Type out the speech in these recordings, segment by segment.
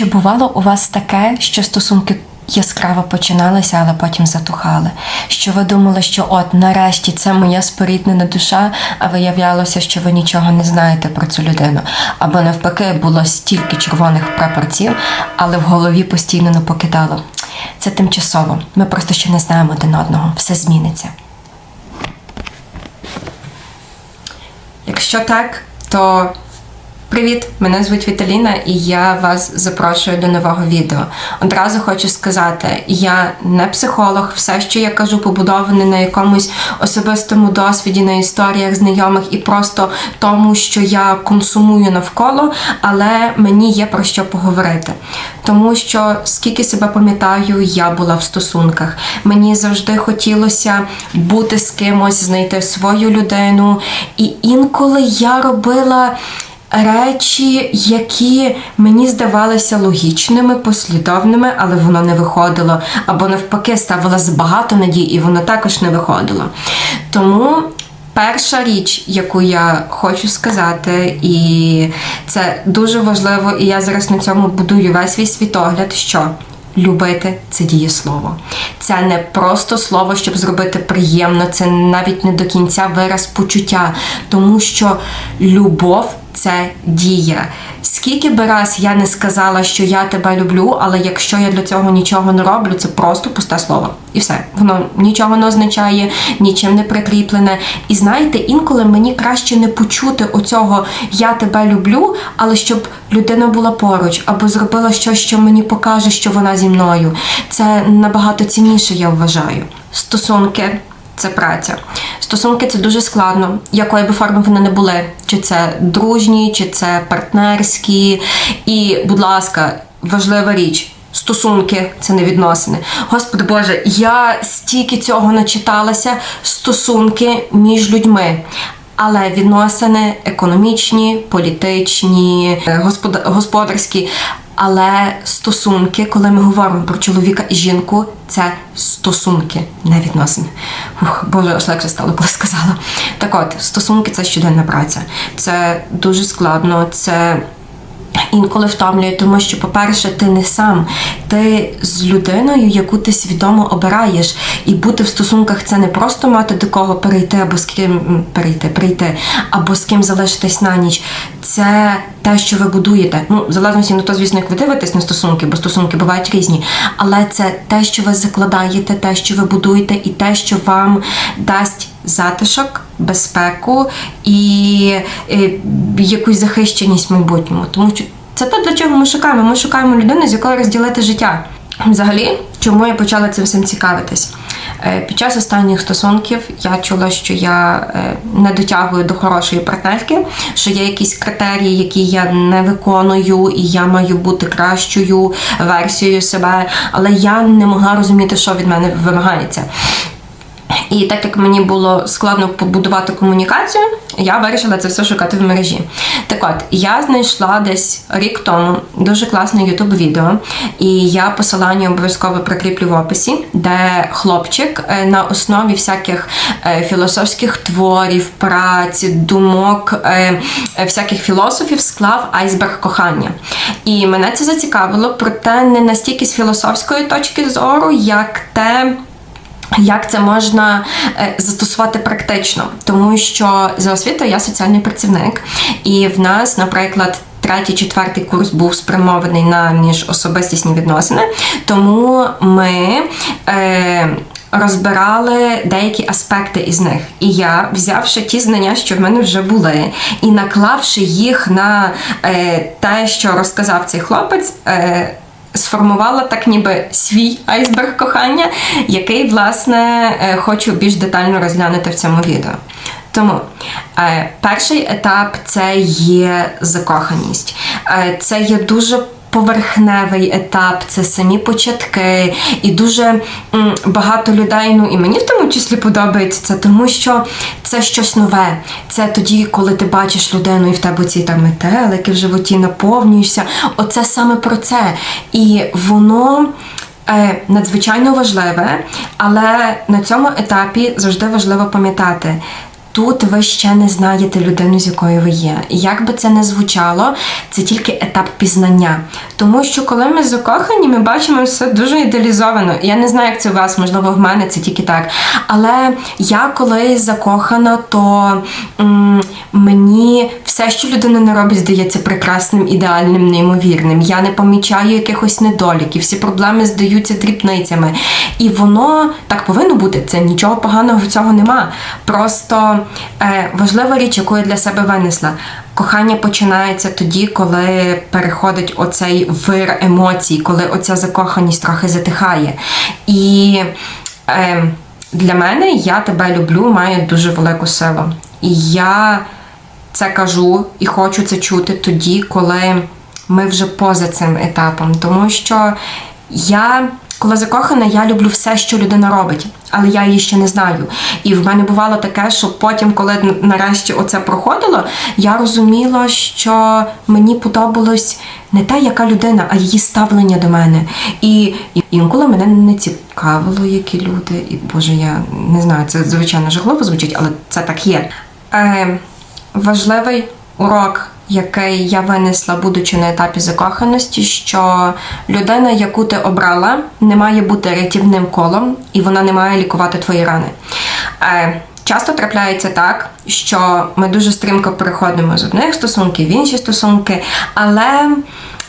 Чи бувало у вас таке, що стосунки яскраво починалися, але потім затухали? Що ви думали, що от нарешті це моя споріднена душа, а виявлялося, що ви нічого не знаєте про цю людину? Або навпаки, було стільки червоних прапорців, але в голові постійно не покидало. Це тимчасово. Ми просто ще не знаємо один одного. Все зміниться. Якщо так, то привіт! Мене звуть Віталіна, і я вас запрошую до нового відео. Одразу хочу сказати: я не психолог, все, що я кажу, побудоване на якомусь особистому досвіді, на історіях знайомих і просто тому, що я консумую навколо, але мені є про що поговорити. Тому що скільки себе пам'ятаю, я була в стосунках. Мені завжди хотілося бути з кимось, знайти свою людину. І інколи я робила речі, які мені здавалися логічними, послідовними, але воно не виходило. Або навпаки, ставила забагато надій, і воно також не виходило. Тому. Перша річ, яку я хочу сказати, і це дуже важливо, і я зараз на цьому будую весь свій світогляд, що любити це дієслово. Це не просто слово, щоб зробити приємно, це навіть не до кінця вираз почуття, тому що любов це дія. Скільки би раз я не сказала, що я тебе люблю, але якщо я для цього нічого не роблю, це просто пусте слово. І все. Воно нічого не означає, нічим не прикріплене. І знаєте, інколи мені краще не почути оцього я тебе люблю, але щоб людина була поруч або зробила щось, що мені покаже, що вона зі мною. Це набагато цінніше, я вважаю. Стосунки. Це праця. Стосунки це дуже складно, якої би форми вони не були. Чи це дружні, чи це партнерські. І, будь ласка, важлива річ. Стосунки це не відносини. Господи Боже, я стільки цього начиталася. Стосунки між людьми. Але відносини економічні, політичні, е, господарські. Але стосунки, коли ми говоримо про чоловіка і жінку, це стосунки, не відносини. Ух, Боже, аж легше стало, коли сказала. Так от, стосунки це щоденна праця. Це дуже складно. Це інколи втомлює, тому що, по-перше, ти не сам, ти з людиною, яку ти свідомо обираєш. І бути в стосунках це не просто мати до кого перейти, або з ким перейти, прийти, або з ким залишитись на ніч. Це те, що ви будуєте. Ну, залежності на то, звісно, як ви дивитесь на стосунки, бо стосунки бувають різні. Але це те, що ви закладаєте, те, що ви будуєте, і те, що вам дасть затишок, безпеку і е, якусь захищеність в майбутньому. Тому що це те, для чого ми шукаємо. Ми шукаємо людину, з якою розділити життя. Взагалі, чому я почала цим всім цікавитись? Е, Під час останніх стосунків я чула, що я е, не дотягую до хорошої партнерки, що є якісь критерії, які я не виконую, і я маю бути кращою версією себе, але я не могла розуміти, що від мене вимагається. І так як мені було складно побудувати комунікацію, я вирішила це все шукати в мережі. Так от, я знайшла десь рік тому дуже класне youtube відео, і я посилання обов'язково прикріплю в описі, де хлопчик е, на основі всяких е, філософських творів, праць, думок, е, всяких філософів склав айсберг кохання. І мене це зацікавило, проте не настільки з філософської точки зору, як те. Як це можна е, застосувати практично? Тому що за освітою я соціальний працівник, і в нас, наприклад, третій, четвертий курс був спрямований на міжособистісні відносини, тому ми. Е, Розбирали деякі аспекти із них, і я, взявши ті знання, що в мене вже були, і наклавши їх на е, те, що розказав цей хлопець, е, сформувала так ніби свій айсберг кохання, який, власне, е, хочу більш детально розглянути в цьому відео. Тому е, перший етап це є закоханість. Е, це є дуже поверхневий етап, це самі початки, і дуже багато людей, ну і мені в тому числі подобається це, тому що це щось нове. Це тоді, коли ти бачиш людину, і в тебе ці там метелики в животі наповнюєшся. Оце саме про це. І воно. е, Надзвичайно важливе, але на цьому етапі завжди важливо пам'ятати, Тут ви ще не знаєте людину, з якою ви є. І як би це не звучало, це тільки етап пізнання. Тому що коли ми закохані, ми бачимо все дуже ідеалізовано. Я не знаю, як це у вас, можливо, в мене це тільки так. Але я коли закохана, то м, мені все, що людина не робить, здається прекрасним, ідеальним, неймовірним. Я не помічаю якихось недоліків, всі проблеми здаються дрібницями. І воно так повинно бути. Це нічого поганого в цього нема. Просто е, важлива річ, яку я для себе винесла. Кохання починається тоді, коли переходить оцей вир емоцій, коли оця закоханість трохи затихає. І е, для мене я тебе люблю, має дуже велику силу. І я це кажу і хочу це чути тоді, коли ми вже поза цим етапом. Тому що я, коли закохана, я люблю все, що людина робить, але я її ще не знаю. І в мене бувало таке, що потім, коли нарешті оце проходило, я розуміла, що мені подобалось не та, яка людина, а її ставлення до мене. І інколи мене не цікавило, які люди. І Боже, я не знаю, це звичайно жахливо звучить, але це так є. Е, важливий урок, який я винесла, будучи на етапі закоханості, що людина, яку ти обрала, не має бути рятівним колом, і вона не має лікувати твої рани. Е, Часто трапляється так, що ми дуже стрімко переходимо з одних стосунків в інші стосунки, але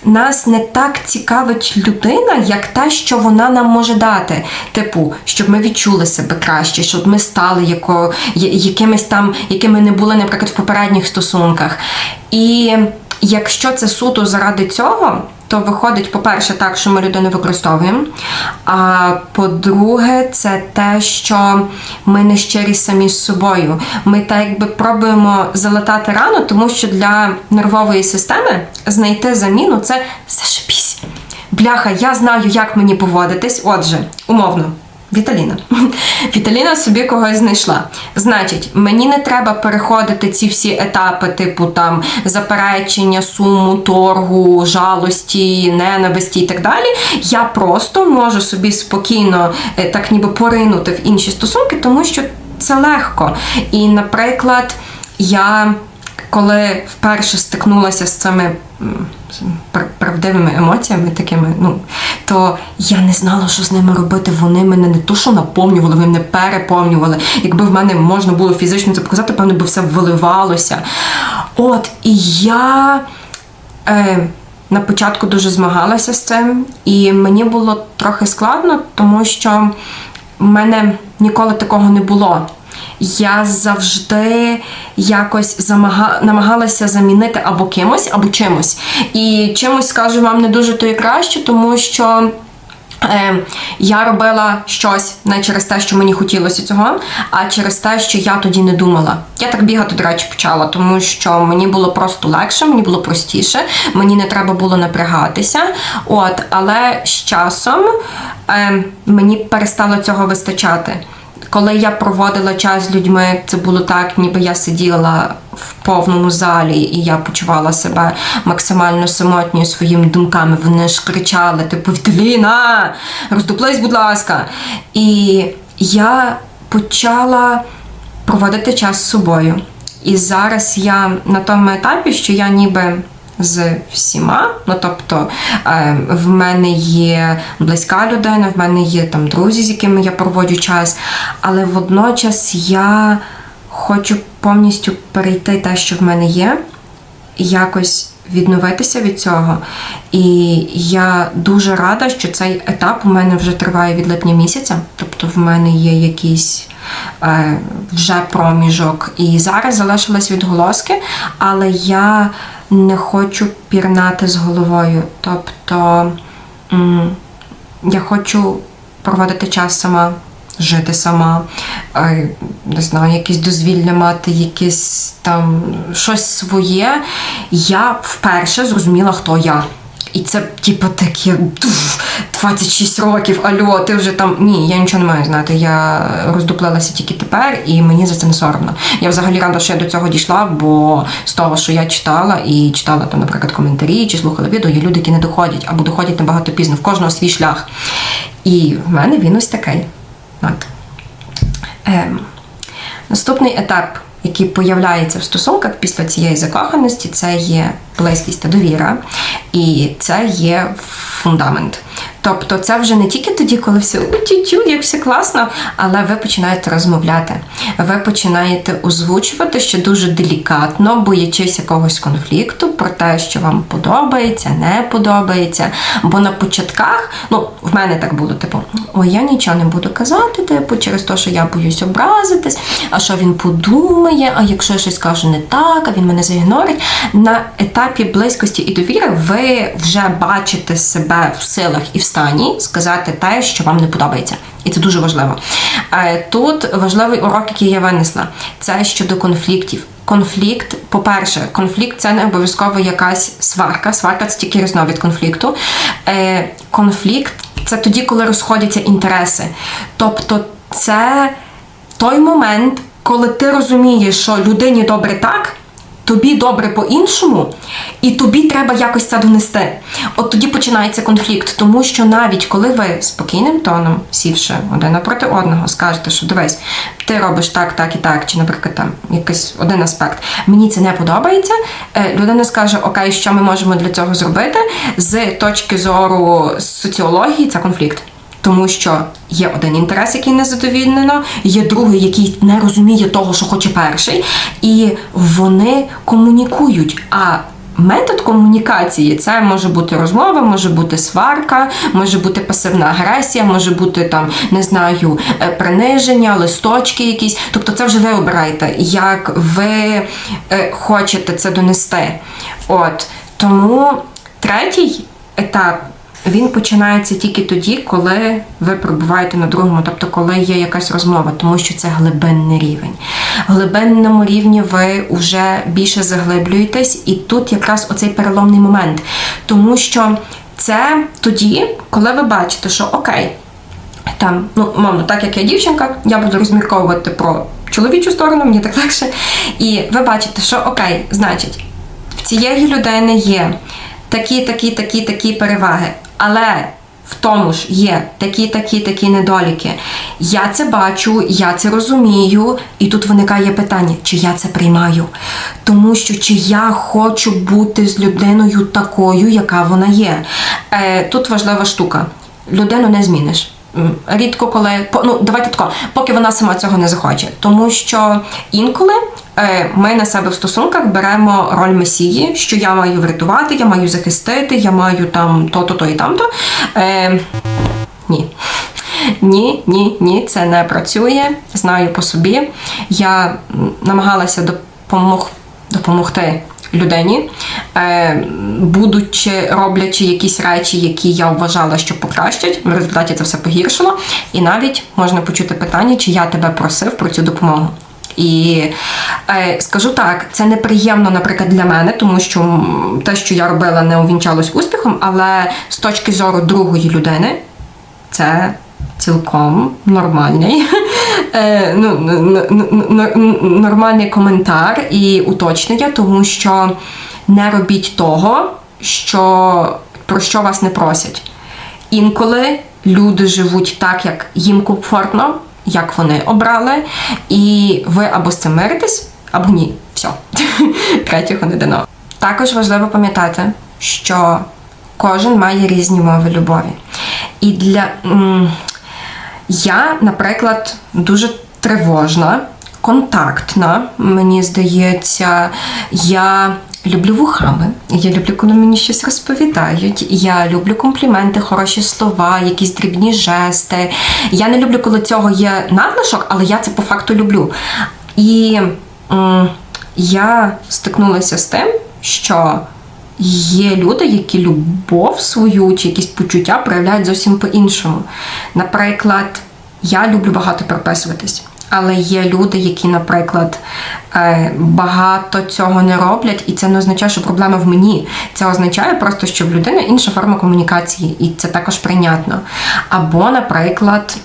нас не так цікавить людина, як та, що вона нам може дати. Типу, щоб ми відчули себе краще, щоб ми стали яко, якимись там, якими не були, наприклад, в попередніх стосунках. І якщо це суто заради цього, то виходить, по-перше, так, що ми людину використовуємо. А по-друге, це те, що ми не щирі самі з собою. Ми так якби пробуємо залатати рану, тому що для нервової системи знайти заміну це зашипісь. Бляха, я знаю, як мені поводитись. Отже, умовно. Віталіна. Віталіна собі когось знайшла. Значить, мені не треба переходити ці всі етапи, типу там заперечення, суму, торгу, жалості, ненависті і так далі. Я просто можу собі спокійно е, так ніби поринути в інші стосунки, тому що це легко. І, наприклад, я коли вперше стикнулася з цими правдивими емоціями, такими, ну то я не знала, що з ними робити. Вони мене не то, що наповнювали, вони мене переповнювали. Якби в мене можна було фізично це показати, певно би все виливалося. От, і я. Е, на початку дуже змагалася з цим, і мені було трохи складно, тому що в мене ніколи такого не було. Я завжди якось замага... намагалася замінити або кимось, або чимось. І чимось скажу вам не дуже то і краще, тому що. Е, я робила щось не через те, що мені хотілося цього, а через те, що я тоді не думала. Я так бігати, до речі, почала, тому що мені було просто легше, мені було простіше, мені не треба було напрягатися. От, але з часом е, мені перестало цього вистачати. Коли я проводила час з людьми, це було так, ніби я сиділа в повному залі, і я почувала себе максимально самотньою своїми думками. Вони ж кричали, типу, Віталіна, роздуплись, будь ласка. І я почала проводити час з собою. І зараз я на тому етапі, що я ніби з всіма. Ну тобто е, в мене є близька людина, в мене є там друзі, з якими я проводжу час, але водночас я хочу повністю перейти те, що в мене є, якось відновитися від цього. І я дуже рада, що цей етап у мене вже триває від липня місяця. Тобто в мене є якийсь е, вже проміжок. І зараз залишились відголоски, але я не хочу пірнати з головою. Тобто я хочу проводити час сама. Жити сама, е, не знаю, якісь дозвілля мати, якісь там щось своє. Я вперше зрозуміла, хто я. І це, типу, таке 26 років, альо, ти вже там. Ні, я нічого не маю знати. Я роздуплилася тільки тепер, і мені за це не соромно. Я взагалі рада, що я до цього дійшла, бо з того, що я читала, і читала там, наприклад, коментарі чи слухала відео, є люди, які не доходять або доходять набагато пізно, в кожного свій шлях. І в мене він ось такий. От. Ем, наступний етап який появляється в стосунках після цієї закоханості, це є близькість та довіра, і це є фундамент. Тобто це вже не тільки тоді, коли все тю-тю, як все класно, але ви починаєте розмовляти. Ви починаєте озвучувати ще дуже делікатно, боячись якогось конфлікту про те, що вам подобається, не подобається. Бо на початках, ну, в мене так було, типу, ой, я нічого не буду казати, типу, через те, що я боюсь образитись, а що він подумає, а якщо я щось кажу не так, а він мене заігнорить. На етапі близькості і довіри ви вже бачите себе в силах і в стані сказати те, що вам не подобається. І це дуже важливо. Е, Тут важливий урок, який я винесла, це щодо конфліктів. Конфлікт, по-перше, конфлікт це не обов'язково якась сварка. Сварка це тільки різновид конфлікту. Е, Конфлікт це тоді, коли розходяться інтереси. Тобто, це той момент, коли ти розумієш, що людині добре так. Тобі добре по-іншому, і тобі треба якось це донести. От тоді починається конфлікт, тому що навіть коли ви спокійним тоном, сівши один напроти одного, скажете, що дивись, ти робиш так, так і так, чи, наприклад, там якийсь один аспект, мені це не подобається. е, Людина скаже, окей, що ми можемо для цього зробити з точки зору соціології, це конфлікт. Тому що є один інтерес, який не задовільнено, є другий, який не розуміє того, що хоче перший, і вони комунікують. А метод комунікації це може бути розмова, може бути сварка, може бути пасивна агресія, може бути там, не знаю, е, приниження, листочки якісь. Тобто, це вже ви обираєте, як ви е, хочете це донести. От тому третій етап. Він починається тільки тоді, коли ви перебуваєте на другому, тобто коли є якась розмова, тому що це глибинний рівень. В глибинному рівні ви вже більше заглиблюєтесь, і тут якраз оцей переломний момент. Тому що це тоді, коли ви бачите, що окей, там, ну, мовно, так як я дівчинка, я буду розмірковувати про чоловічу сторону, мені так легше. І ви бачите, що окей, значить, в цієї людини є такі, такі, такі, такі переваги. Але в тому ж є такі, такі, такі недоліки. Я це бачу, я це розумію, і тут виникає питання, чи я це приймаю. Тому що чи я хочу бути з людиною такою, яка вона є. Е, Тут важлива штука. Людину не зміниш. Рідко коли ну давайте тако, поки вона сама цього не захоче. Тому що інколи ми на себе в стосунках беремо роль месії, що я маю врятувати, я маю захистити, я маю там то-то, то і там-то. Е, ні. Ні, ні, ні, це не працює. Знаю по собі. Я намагалася допомог, допомогти людині, е, будучи роблячи якісь речі, які я вважала, що покращать. В результаті це все погіршило. І навіть можна почути питання, чи я тебе просив про цю допомогу. І е, скажу так, це неприємно, наприклад, для мене, тому що те, що я робила, не увінчалось успіхом, але з точки зору другої людини, це цілком нормальний, е, ну, нормальний коментар і уточнення, тому що не робіть того, що, про що вас не просять. Інколи люди живуть так, як їм комфортно, як вони обрали, і ви або з цим миритесь, або ні. Все. Третього не дано. Також важливо пам'ятати, що кожен має різні мови любові. І для. я, наприклад, дуже тривожна, контактна, мені здається, я люблю вухами, я люблю, коли мені щось розповідають, я люблю компліменти, хороші слова, якісь дрібні жести. Я не люблю, коли цього є надлишок, але я це по факту люблю. І м, я стикнулася з тим, що Є люди, які любов свою чи якісь почуття проявляють зовсім по-іншому. Наприклад, я люблю багато переписуватись, але є люди, які, наприклад, е, багато цього не роблять, і це не означає, що проблема в мені. Це означає просто, що в людини інша форма комунікації, і це також прийнятно. Або, наприклад,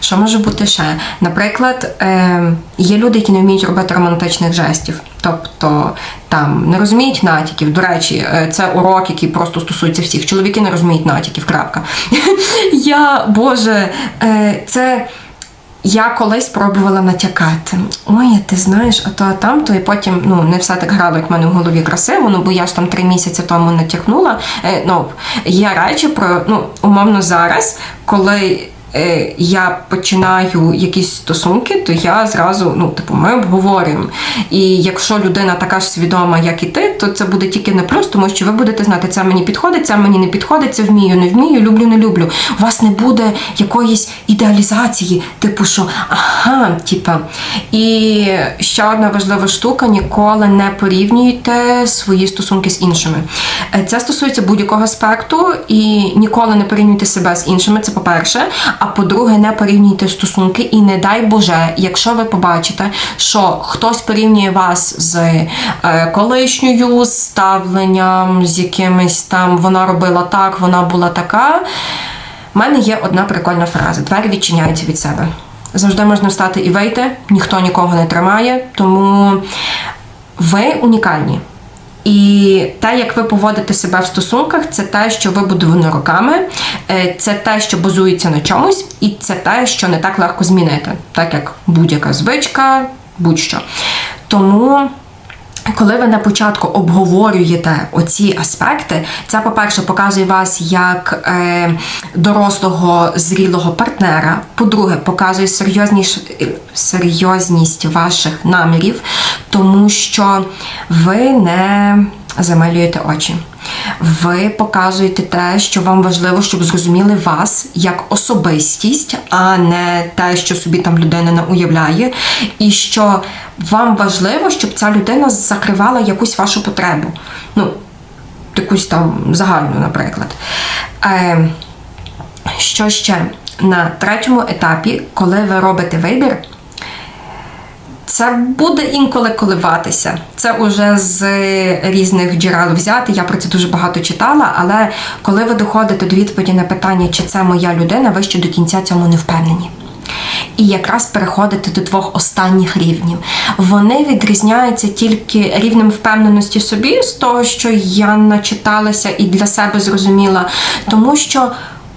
що може бути ще? Наприклад, е, є люди, які не вміють робити романтичних жестів. Тобто там не розуміють натяків. До речі, е, це урок, який просто стосується всіх. Чоловіки не розуміють натяків. Крапка. Я, Боже, це. Я колись пробувала натякати. Ой, ти знаєш, а то а там, то і потім ну не все так грало, як в мене в голові красиво. Ну бо я ж там три місяці тому натякнула. Е, ну є речі про ну умовно зараз, коли. Е, Я починаю якісь стосунки, то я зразу, ну, типу, ми обговорюємо. І якщо людина така ж свідома, як і ти, то це буде тільки не плюс, тому що ви будете знати, це мені підходить, це мені не підходить, це вмію, не вмію, люблю, не люблю. У вас не буде якоїсь ідеалізації, типу, що ага, типа. І ще одна важлива штука: ніколи не порівнюйте свої стосунки з іншими. Е, Це стосується будь-якого аспекту, і ніколи не порівнюйте себе з іншими. Це по-перше. А по-друге, не порівнюйте стосунки, і не дай Боже, якщо ви побачите, що хтось порівнює вас з е, колишньою ставленням, з якимось там вона робила так, вона була така. У мене є одна прикольна фраза: двері відчиняються від себе. Завжди можна встати і вийти, ніхто нікого не тримає, тому ви унікальні. І те, як ви поводите себе в стосунках, це те, що вибудовано роками, е, це те, що базується на чомусь, і це те, що не так легко змінити, так як будь-яка звичка, будь-що. Тому. Коли ви на початку обговорюєте оці аспекти, це, по-перше, показує вас як е, дорослого зрілого партнера. По-друге, показує серйозність, серйозність ваших намірів, тому що ви не замалюєте очі. Ви показуєте те, що вам важливо, щоб зрозуміли вас як особистість, а не те, що собі там людина не уявляє, і що вам важливо, щоб ця людина закривала якусь вашу потребу. Ну, якусь там загальну, наприклад. Е, що ще? На третьому етапі, коли ви робите вибір, це буде інколи коливатися. Це уже з різних джерел взяти. Я про це дуже багато читала. Але коли ви доходите до відповіді на питання, чи це моя людина, ви ще до кінця цьому не впевнені. І якраз переходити до двох останніх рівнів. Вони відрізняються тільки рівнем впевненості собі з того, що я начиталася і для себе зрозуміла. Тому що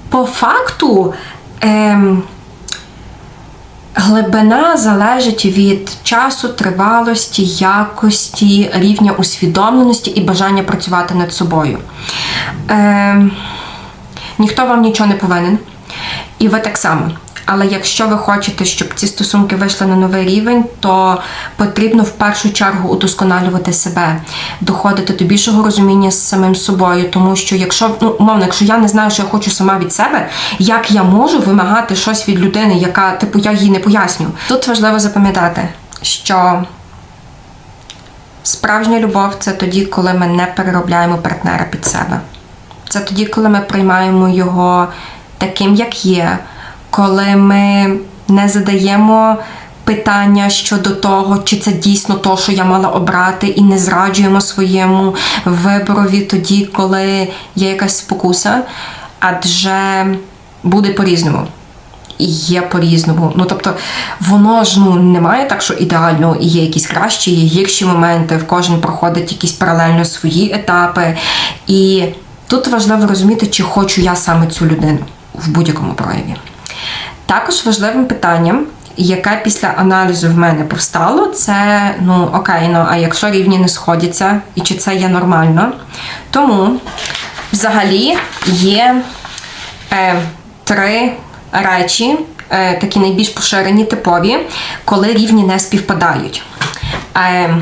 по факту. Ем, Глибина залежить від часу, тривалості, якості, рівня усвідомленості і бажання працювати над собою. Е, ніхто вам нічого не повинен. І ви так само. Але якщо ви хочете, щоб ці стосунки вийшли на новий рівень, то потрібно в першу чергу удосконалювати себе, доходити до більшого розуміння з самим собою. Тому що, якщо ну умовно, якщо я не знаю, що я хочу сама від себе, як я можу вимагати щось від людини, яка типу я їй не поясню. Тут важливо запам'ятати, що справжня любов це тоді, коли ми не переробляємо партнера під себе. Це тоді, коли ми приймаємо його таким, як є коли ми не задаємо питання щодо того, чи це дійсно то, що я мала обрати, і не зраджуємо своєму виборові тоді, коли є якась спокуса, адже буде по-різному. І є по-різному. Ну тобто, воно ж ну немає так, що ідеально і є якісь кращі, є гірші моменти. В кожен проходить якісь паралельно свої етапи. І тут важливо розуміти, чи хочу я саме цю людину в будь-якому прояві. Також важливим питанням, яке після аналізу в мене повстало, це ну окей, ну а якщо рівні не сходяться, і чи це є нормально. Тому взагалі є е, три речі, е, такі найбільш поширені, типові, коли рівні не співпадають. Е,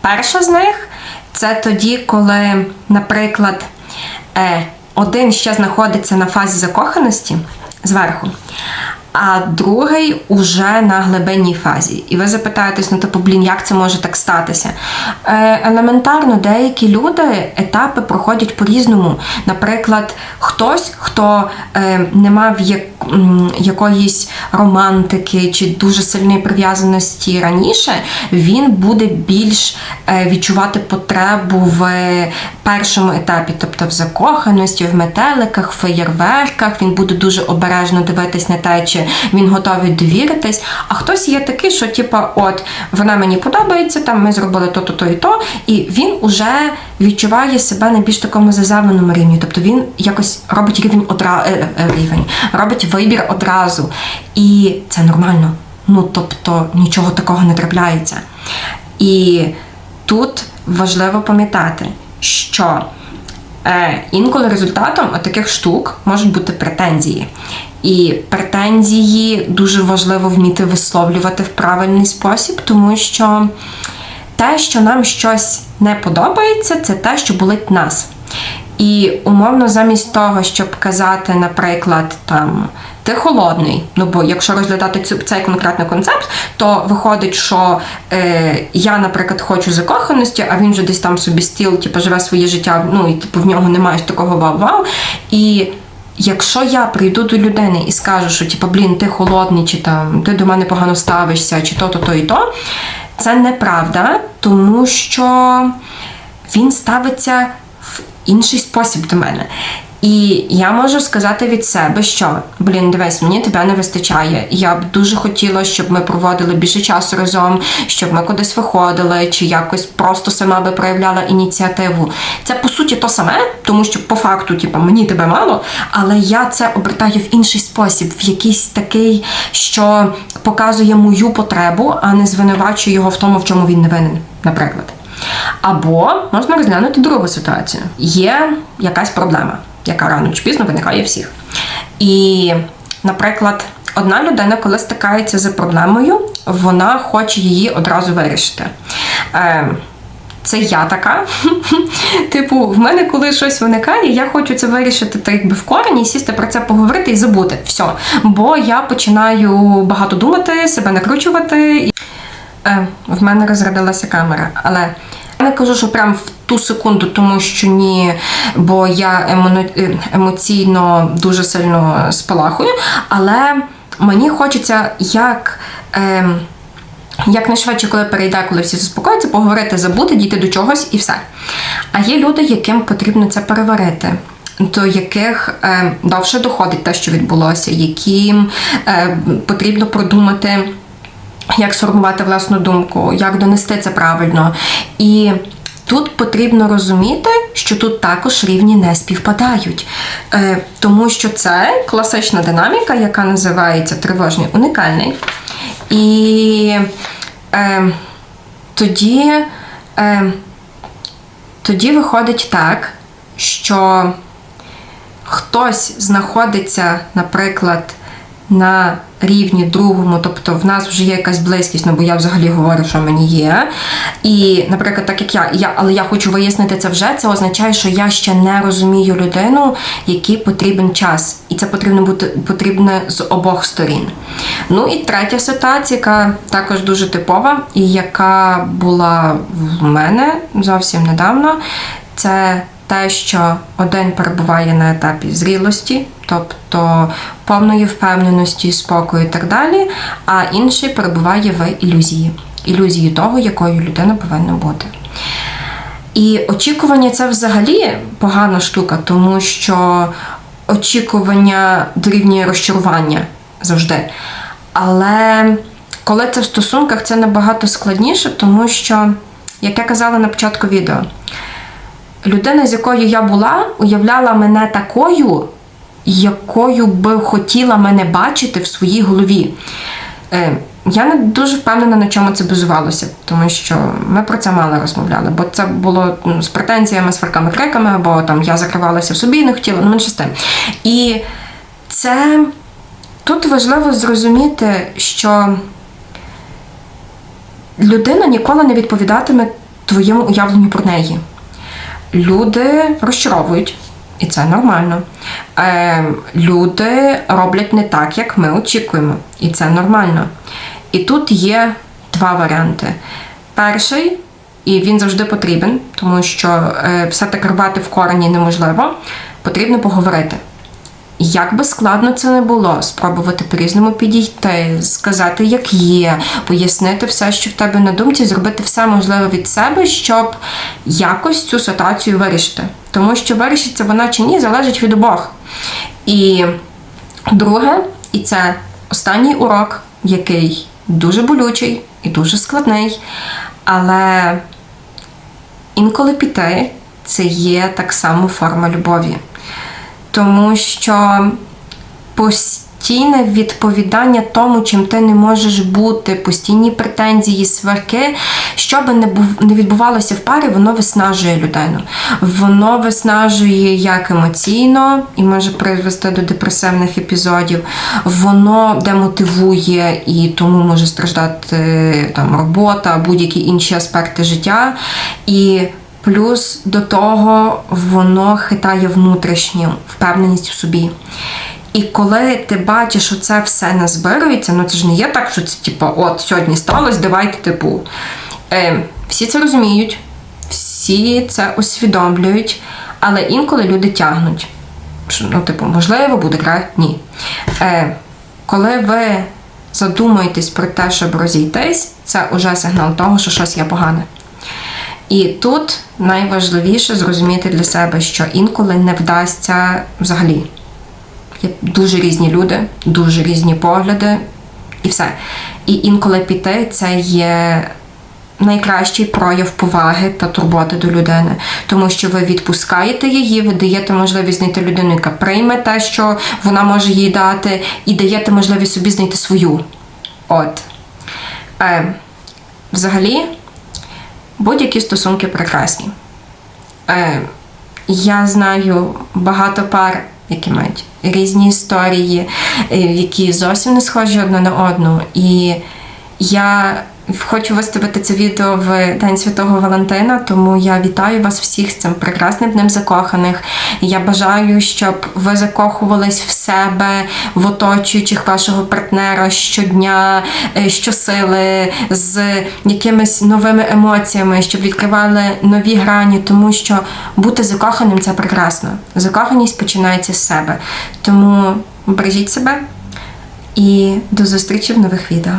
перша з них це тоді, коли, наприклад, е, один ще знаходиться на фазі закоханості зверху а другий уже на глибинній фазі. І ви запитаєтесь, ну типу, блін, як це може так статися? Е, Елементарно, деякі люди етапи проходять по-різному. Наприклад, хтось, хто е, не мав якоїсь романтики чи дуже сильної прив'язаності раніше, він буде більш е, відчувати потребу в першому етапі, тобто в закоханості, в метеликах, в феєрверках. Він буде дуже обережно дивитись на те, чи він готовий довіритись. А хтось є такий, що типа, от вона мені подобається, там ми зробили то-то, то і то, і він уже відчуває себе на більш такому заземленому рівні. Тобто він якось робить рівень одра... е, е, рівень, робить вибір одразу. І це нормально. Ну тобто нічого такого не трапляється. І тут важливо пам'ятати, що е, інколи результатом таких штук можуть бути претензії. І претензії дуже важливо вміти висловлювати в правильний спосіб, тому що те, що нам щось не подобається, це те, що болить нас. І умовно, замість того, щоб казати, наприклад, там ти холодний. Ну бо якщо розглядати цю цей конкретний концепт, то виходить, що е, я, наприклад, хочу закоханості, а він же десь там собі стіл, типу, живе своє життя, ну і типу в нього немає такого вау-вау. І Якщо я прийду до людини і скажу, що типу, блін, ти холодний, чи там ти до мене погано ставишся, чи то, то, то і то, це неправда, тому що він ставиться в інший спосіб до мене. І я можу сказати від себе, що блін, дивись, мені тебе не вистачає. Я б дуже хотіла, щоб ми проводили більше часу разом, щоб ми кудись виходили, чи якось просто сама би проявляла ініціативу. Це по суті то саме, тому що по факту, типу, мені тебе мало, але я це обертаю в інший спосіб, в якийсь такий, що показує мою потребу, а не звинувачує його в тому, в чому він не винен, наприклад. Або можна розглянути другу ситуацію. Є якась проблема яка рано чи пізно виникає всіх. І, наприклад, одна людина, коли стикається з проблемою, вона хоче її одразу вирішити. Е, це я така. Типу, в мене, коли щось виникає, я хочу це вирішити так якби в корені, сісти про це поговорити і забути. Все. Бо я починаю багато думати, себе накручувати. Е, В мене розрядилася камера, але не кажу, що прям в ту секунду, тому що ні, бо я е, емоційно дуже сильно спалахую, але мені хочеться як. Е, як найшвидше, коли перейде, коли всі заспокояться, поговорити, забути, дійти до чогось і все. А є люди, яким потрібно це переварити. До яких е, довше доходить те, що відбулося, яким е, потрібно продумати, як сформувати власну думку, як донести це правильно. І Тут потрібно розуміти, що тут також рівні не співпадають, е, тому що це класична динаміка, яка називається тривожний уникальний. І е, тоді, е, тоді виходить так, що хтось знаходиться, наприклад, на рівні другому, тобто в нас вже є якась близькість, ну бо я взагалі говорю, що мені є. І, наприклад, так як я, я, але я хочу вияснити це вже, це означає, що я ще не розумію людину, який потрібен час. І це потрібно бути потрібно з обох сторін. Ну і третя ситуація, яка також дуже типова, і яка була в мене зовсім недавно, це те, що один перебуває на етапі зрілості, тобто повної впевненості, спокою і так далі, а інший перебуває в ілюзії, ілюзії того, якою людина повинна бути. І очікування це взагалі погана штука, тому що очікування дорівнює розчарування завжди. Але коли це в стосунках, це набагато складніше, тому що, як я казала на початку відео, людина, з якою я була, уявляла мене такою, якою би хотіла мене бачити в своїй голові. Е, я не дуже впевнена, на чому це базувалося, тому що ми про це мало розмовляли, бо це було ну, з претензіями, з фарками криками, або там я закривалася в собі і не хотіла, ну менше з тим. І це тут важливо зрозуміти, що людина ніколи не відповідатиме твоєму уявленню про неї люди розчаровують, і це нормально. Е, Люди роблять не так, як ми очікуємо, і це нормально. І тут є два варіанти. Перший, і він завжди потрібен, тому що е, все так рвати в корені неможливо, потрібно поговорити. Як би складно це не було, спробувати по-різному підійти, сказати, як є, пояснити все, що в тебе на думці, зробити все можливе від себе, щоб якось цю ситуацію вирішити. Тому що вирішиться вона чи ні, залежить від обох. І друге, і це останній урок, який дуже болючий і дуже складний, але інколи піти це є так само форма любові тому що постійне відповідання тому, чим ти не можеш бути, постійні претензії, сварки, що би не був- не відбувалося в парі, воно виснажує людину. Воно виснажує як емоційно і може призвести до депресивних епізодів. Воно демотивує і тому може страждати е, там робота, будь-які інші аспекти життя. І плюс до того воно хитає внутрішню впевненість в собі. І коли ти бачиш, що це все не збирується, ну це ж не є так, що це типу, от сьогодні сталося, давайте типу. Е, всі це розуміють, всі це усвідомлюють, але інколи люди тягнуть. Ну, типу, можливо, буде краще. Ні. Е, коли ви задумаєтесь про те, щоб розійтись, це вже сигнал того, що щось є погане. І тут найважливіше зрозуміти для себе, що інколи не вдасться взагалі. Є дуже різні люди, дуже різні погляди, і все. І інколи піти це є найкращий прояв поваги та турботи до людини, тому що ви відпускаєте її, ви даєте можливість знайти людину, яка прийме те, що вона може їй дати, і даєте можливість собі знайти свою. От. Е, взагалі, будь-які стосунки прекрасні. Е, я знаю багато пар, які мають різні історії, е, які зовсім не схожі одна на одну. І я хочу виставити це відео в День Святого Валентина, тому я вітаю вас всіх з цим прекрасним днем закоханих. Я бажаю, щоб ви закохувались в себе, в оточуючих вашого партнера щодня, е, щосили, з якимись новими емоціями, щоб відкривали нові грані, тому що бути закоханим це прекрасно. Закоханість починається з себе. Тому бережіть себе і до зустрічі в нових відео.